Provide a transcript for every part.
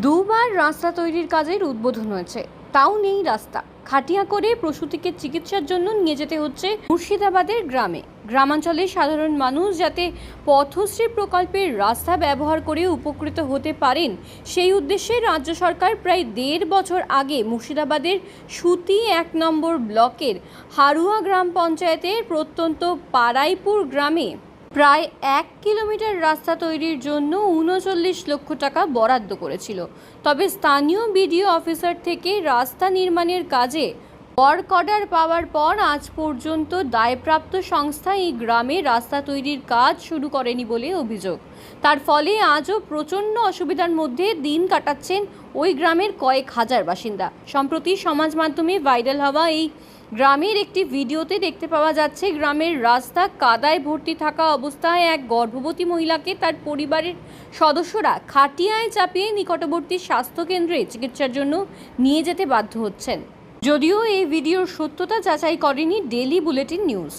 দুবার রাস্তা তৈরির কাজের উদ্বোধন হয়েছে। তাও নেই রাস্তা। খাটিয়া করে প্রসূতিকে চিকিৎসার জন্য নিয়ে যেতে হচ্ছে মুর্শিদাবাদের গ্রামে। গ্রামাঞ্চলে সাধারণ মানুষ যাতে পথশ্রী প্রকল্পের রাস্তা ব্যবহার করে উপকৃত হতে পারেন, সেই উদ্দেশ্যে রাজ্য সরকার প্রায় দেড় বছর আগে মুর্শিদাবাদের সুতি এক নম্বর ব্লকের হারুয়া গ্রাম পঞ্চায়েতের প্রত্যন্ত পাড়াইপুর গ্রামে প্রায় এক কিলোমিটার রাস্তা তৈরির জন্য উনচল্লিশ লক্ষ টাকা বরাদ্দ করেছিল। তবে স্থানীয় বিডিও অফিসার থেকে রাস্তা নির্মাণের কাজে ওয়ার্ক অর্ডার পাওয়ার পর আজ পর্যন্ত দায়প্রাপ্ত সংস্থা এই গ্রামে রাস্তা তৈরির কাজ শুরু করেনি বলে অভিযোগ। তার ফলে আজও প্রচণ্ড অসুবিধার মধ্যে দিন কাটাচ্ছেন ওই গ্রামের কয়েক হাজার বাসিন্দা। সম্প্রতি সমাজ মাধ্যমে ভাইরাল হওয়া এই গ্রামের একটি ভিডিওতে দেখতে পাওয়া যাচ্ছে, গ্রামের রাস্তা কাদায় ভর্তি থাকা অবস্থায় এক গর্ভবতী মহিলাকে তার পরিবারের সদস্যরা খাটিয়ায় চাপিয়ে নিকটবর্তী স্বাস্থ্যকেন্দ্রে চিকিৎসার জন্য নিয়ে যেতে বাধ্য হচ্ছেন। যদিও এই ভিডিওর সত্যতা যাচাই করেনি ডেলি বুলেটিন নিউজ।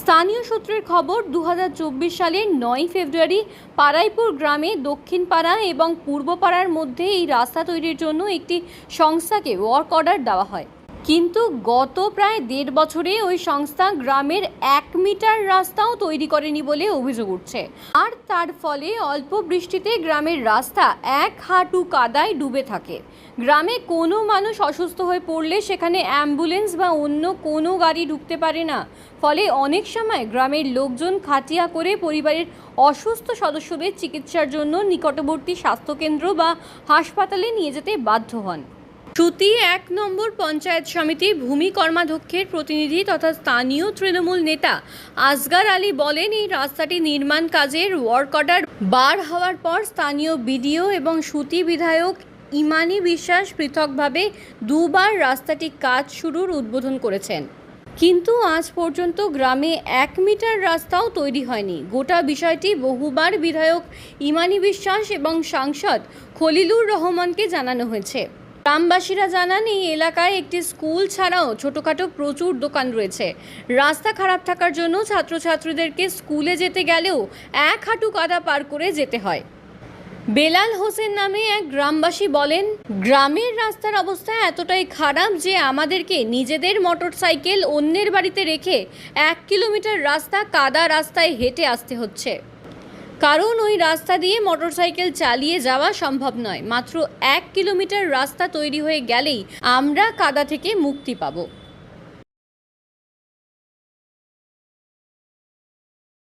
স্থানীয় সূত্রের খবর দু হাজার চব্বিশ সালের নয় ফেব্রুয়ারি পাড়াইপুর গ্রামে দক্ষিণ পাড়া এবং পূর্ব পাড়ার মধ্যে এই রাস্তা তৈরির জন্য একটি সংস্থাকে ওয়ার্ক অর্ডার দেওয়া হয়। কিন্তু গত প্রায় দেড় বছরে ওই সংস্থা গ্রামের এক মিটার রাস্তাও তৈরি করেনি বলে অভিযোগ উঠছে। আর তার ফলে অল্প বৃষ্টিতে গ্রামের রাস্তা এক হাঁটু কাদায় ডুবে থাকে। গ্রামে কোনো মানুষ অসুস্থ হয়ে পড়লে সেখানে অ্যাম্বুলেন্স বা অন্য কোনো গাড়ি ঢুকতে পারে না। ফলে অনেক সময় গ্রামের লোকজন খাটিয়া করে পরিবারের অসুস্থ সদস্যদের চিকিৎসার জন্য নিকটবর্তী স্বাস্থ্যকেন্দ্র বা হাসপাতালে নিয়ে যেতে বাধ্য হন। শ্রুতি এক নম্বর পঞ্চায়েত সমিতি ভূমি কর্মাধ্যক্ষের প্রতিনিধি তথা স্থানীয় তৃণমূল নেতা আসগার আলী বলেন, এই রাস্তাটি নির্মাণ কাজের ওয়ার্ক অর্ডার বার হওয়ার পর স্থানীয় বিডিও এবং সুতি বিধায়ক ইমানি বিশ্বাস পৃথকভাবে দুবার রাস্তাটি কাজ শুরুর উদ্বোধন করেছেন। কিন্তু আজ পর্যন্ত গ্রামে এক মিটার রাস্তাও তৈরি হয়নি। গোটা বিষয়টি বহুবার বিধায়ক ইমানি বিশ্বাস এবং সাংসদ খলিলুর রহমানকে জানানো হয়েছে। গ্রামবাসীরা জানান, এই এলাকায় একটি স্কুল ছাড়াও ছোটোখাটো প্রচুর দোকান রয়েছে। রাস্তা খারাপ থাকার জন্য ছাত্রছাত্রীদেরকে স্কুলে যেতে গেলেও এক হাঁটু কাদা পার করে যেতে হয়। বেলাল হোসেন নামে এক গ্রামবাসী বলেন, গ্রামের রাস্তার অবস্থা এতটাই খারাপ যে আমাদেরকে নিজেদের মোটরসাইকেল অন্যের বাড়িতে রেখে এক কিলোমিটার রাস্তা কাদা রাস্তায় হেঁটে আসতে হচ্ছে। কারণ ওই রাস্তা দিয়ে মোটরসাইকেল চালিয়ে যাওয়া সম্ভব নয়। মাত্র এক কিলোমিটার রাস্তা তৈরি হয়ে গেলেই আমরা কাদা থেকে মুক্তি পাবো।